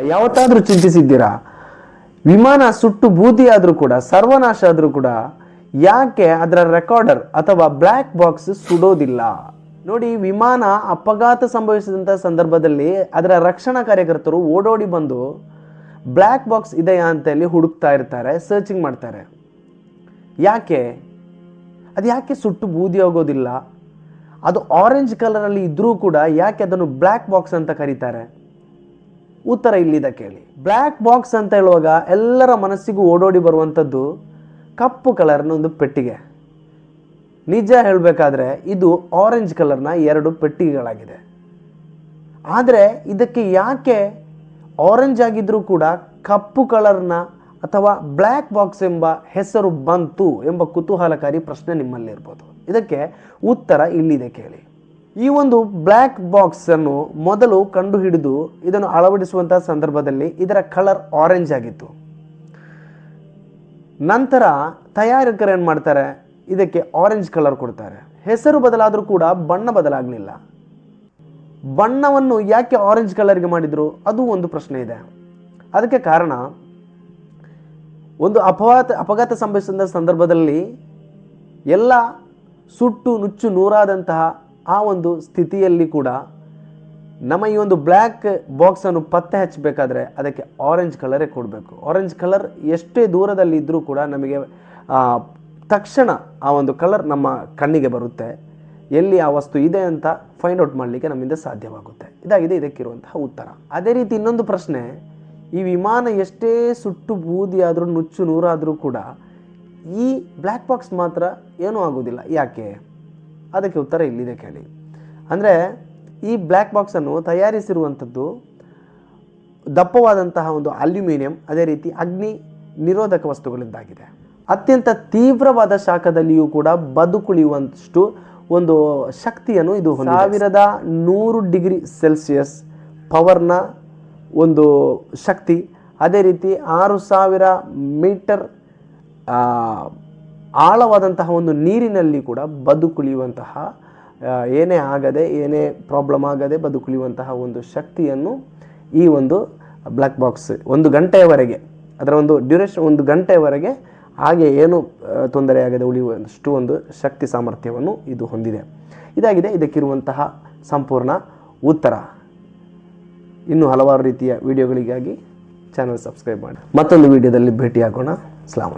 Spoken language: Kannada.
ಯಾವತ್ತಾದ್ರೂ ಚಿಂತಿಸಿದ್ದೀರಾ? ವಿಮಾನ ಸುಟ್ಟು ಬೂದಿ ಆದರೂ ಕೂಡ, ಸರ್ವನಾಶ ಆದರೂ ಕೂಡ, ಯಾಕೆ ಅದರ ರೆಕಾರ್ಡರ್ ಅಥವಾ ಬ್ಲ್ಯಾಕ್ ಬಾಕ್ಸ್ ಸುಡೋದಿಲ್ಲ? ನೋಡಿ, ವಿಮಾನ ಅಪಘಾತ ಸಂಭವಿಸಿದಂಥ ಸಂದರ್ಭದಲ್ಲಿ ಅದರ ರಕ್ಷಣಾ ಕಾರ್ಯಕರ್ತರು ಓಡೋಡಿ ಬಂದು ಬ್ಲ್ಯಾಕ್ ಬಾಕ್ಸ್ ಇದೆಯಾ ಅಂತ ಹೇಳಿ ಹುಡುಕ್ತಾ ಇರ್ತಾರೆ, ಸರ್ಚಿಂಗ್ ಮಾಡ್ತಾರೆ. ಯಾಕೆ? ಅದು ಯಾಕೆ ಸುಟ್ಟು ಬೂದಿ ಆಗೋದಿಲ್ಲ? ಅದು ಆರೆಂಜ್ ಕಲರಲ್ಲಿ ಇದ್ದರೂ ಕೂಡ ಯಾಕೆ ಅದನ್ನು ಬ್ಲ್ಯಾಕ್ ಬಾಕ್ಸ್ ಅಂತ ಕರೀತಾರೆ? ಉತ್ತರ ಇಲ್ಲಿದೆ ಕೇಳಿ. ಬ್ಲ್ಯಾಕ್ ಬಾಕ್ಸ್ ಅಂತ ಹೇಳುವಾಗ ಎಲ್ಲರ ಮನಸ್ಸಿಗೂ ಓಡೋಡಿ ಬರುವಂಥದ್ದು ಕಪ್ಪು ಕಲರ್ನ ಒಂದು ಪೆಟ್ಟಿಗೆ. ನಿಜ ಹೇಳಬೇಕಾದ್ರೆ ಇದು ಆರೆಂಜ್ ಕಲರ್ನ ಎರಡು ಪೆಟ್ಟಿಗೆಗಳಾಗಿದೆ. ಆದರೆ ಇದಕ್ಕೆ ಯಾಕೆ ಆರೆಂಜ್ ಆಗಿದ್ರೂ ಕೂಡ ಕಪ್ಪು ಕಲರ್ನ ಅಥವಾ ಬ್ಲ್ಯಾಕ್ ಬಾಕ್ಸ್ ಎಂಬ ಹೆಸರು ಬಂತು ಎಂಬ ಕುತೂಹಲಕಾರಿ ಪ್ರಶ್ನೆ ನಿಮ್ಮಲ್ಲಿರ್ಬೋದು ಇದಕ್ಕೆ ಉತ್ತರ ಇಲ್ಲಿದೆ ಕೇಳಿ. ಈ ಒಂದು ಬ್ಲ್ಯಾಕ್ ಬಾಕ್ಸ್ ಅನ್ನು ಮೊದಲು ಕಂಡುಹಿಡಿದು ಇದನ್ನು ಅಳವಡಿಸುವಂತಹ ಸಂದರ್ಭದಲ್ಲಿ ಇದರ ಕಲರ್ ಆರೆಂಜ್ ಆಗಿತ್ತು. ನಂತರ ತಯಾರಕರು ಏನು ಮಾಡ್ತಾರೆ? ಇದಕ್ಕೆ ಆರೆಂಜ್ ಕಲರ್ ಕೊಡ್ತಾರೆ. ಹೆಸರು ಬದಲಾದರೂ ಕೂಡ ಬಣ್ಣ ಬದಲಾಗಲಿಲ್ಲ. ಬಣ್ಣವನ್ನು ಯಾಕೆ ಆರೆಂಜ್ ಕಲರ್ಗೆ ಮಾಡಿದ್ರು? ಅದು ಒಂದು ಪ್ರಶ್ನೆ ಇದೆ. ಅದಕ್ಕೆ ಕಾರಣ, ಒಂದು ಅಪಘಾತ ಅಪಘಾತ ಸಂಭವಿಸಿದ ಸಂದರ್ಭದಲ್ಲಿ ಎಲ್ಲ ಸುಟ್ಟು ನುಚ್ಚು ನೂರಾದಂತಹ ಆ ಒಂದು ಸ್ಥಿತಿಯಲ್ಲಿ ಕೂಡ ನಮ್ಮ ಈ ಒಂದು ಬ್ಲ್ಯಾಕ್ ಬಾಕ್ಸನ್ನು ಪತ್ತೆ ಹಚ್ಚಬೇಕಾದ್ರೆ ಅದಕ್ಕೆ ಆರೆಂಜ್ ಕಲರೇ ಕೊಡಬೇಕು. ಆರೆಂಜ್ ಕಲರ್ ಎಷ್ಟೇ ದೂರದಲ್ಲಿ ಇದ್ದರೂ ಕೂಡ ನಮಗೆ ತಕ್ಷಣ ಆ ಒಂದು ಕಲರ್ ನಮ್ಮ ಕಣ್ಣಿಗೆ ಬರುತ್ತೆ. ಎಲ್ಲಿ ಆ ವಸ್ತು ಇದೆ ಅಂತ ಫೈಂಡ್ ಔಟ್ ಮಾಡಲಿಕ್ಕೆ ನಮ್ಮಿಂದ ಸಾಧ್ಯವಾಗುತ್ತೆ. ಇದಾಗಿದೆ, ಇದಕ್ಕಿರುವಂತಹ ಉತ್ತರ. ಅದೇ ರೀತಿ ಇನ್ನೊಂದು ಪ್ರಶ್ನೆ, ಈ ವಿಮಾನ ಎಷ್ಟೇ ಸುಟ್ಟು ಬೂದಿ ಆದರೂ ನುಚ್ಚು ನೂರಾದರೂ ಕೂಡ ಈ ಬ್ಲ್ಯಾಕ್ ಬಾಕ್ಸ್ ಮಾತ್ರ ಏನೂ ಆಗೋದಿಲ್ಲ. ಯಾಕೆ? ಅದಕ್ಕೆ ಉತ್ತರ ಇಲ್ಲಿದೆ ಕೇಳಿ ಅಂದರೆ ಈ ಬ್ಲ್ಯಾಕ್ ಬಾಕ್ಸನ್ನು ತಯಾರಿಸಿರುವಂಥದ್ದು ದಪ್ಪವಾದಂತಹ ಒಂದು ಅಲ್ಯೂಮಿನಿಯಂ, ಅದೇ ರೀತಿ ಅಗ್ನಿ ನಿರೋಧಕ ವಸ್ತುಗಳಿಂದಾಗಿದೆ ಅತ್ಯಂತ ತೀವ್ರವಾದ ಶಾಖದಲ್ಲಿಯೂ ಕೂಡ ಬದುಕುಳಿಯುವಷ್ಟು ಒಂದು ಶಕ್ತಿಯನ್ನು ಇದು. ಸಾವಿರದ ನೂರು ಡಿಗ್ರಿ ಸೆಲ್ಸಿಯಸ್ ಪವರ್ನ ಒಂದು ಶಕ್ತಿ, ಅದೇ ರೀತಿ ಆರು ಸಾವಿರ ಮೀಟರ್ ಆಳವಾದಂತಹ ಒಂದು ನೀರಿನಲ್ಲಿ ಕೂಡ ಬದುಕುಳಿಯುವಂತಹ ಏನೇ ಆಗದೆ, ಏನೇ ಪ್ರಾಬ್ಲಮ್ ಆಗದೆ ಬದುಕುಳಿಯುವಂತಹ ಒಂದು ಶಕ್ತಿಯನ್ನು ಈ ಒಂದು ಬ್ಲ್ಯಾಕ್ ಬಾಕ್ಸ್ ಒಂದು ಗಂಟೆಯವರೆಗೆ, ಅದರ ಒಂದು ಡ್ಯೂರೇಷನ್ ಒಂದು ಗಂಟೆಯವರೆಗೆ ಹಾಗೆ ಏನು ತೊಂದರೆ ತೊಂದರೆಯಾಗದೆ ಉಳಿಯುವಷ್ಟು ಒಂದು ಶಕ್ತಿ ಸಾಮರ್ಥ್ಯವನ್ನು ಇದು ಹೊಂದಿದೆ. ಇದಾಗಿದೆ, ಇದಕ್ಕಿರುವಂತಹ ಸಂಪೂರ್ಣ ಉತ್ತರ. ಇನ್ನೂ ಹಲವಾರು ರೀತಿಯ ವಿಡಿಯೋಗಳಿಗಾಗಿ ಚಾನಲ್ ಸಬ್ಸ್ಕ್ರೈಬ್ ಮಾಡಿ. ಮತ್ತೊಂದು ವಿಡಿಯೋದಲ್ಲಿ ಭೇಟಿಯಾಗೋಣ. ಅಸ್ಲಾಂ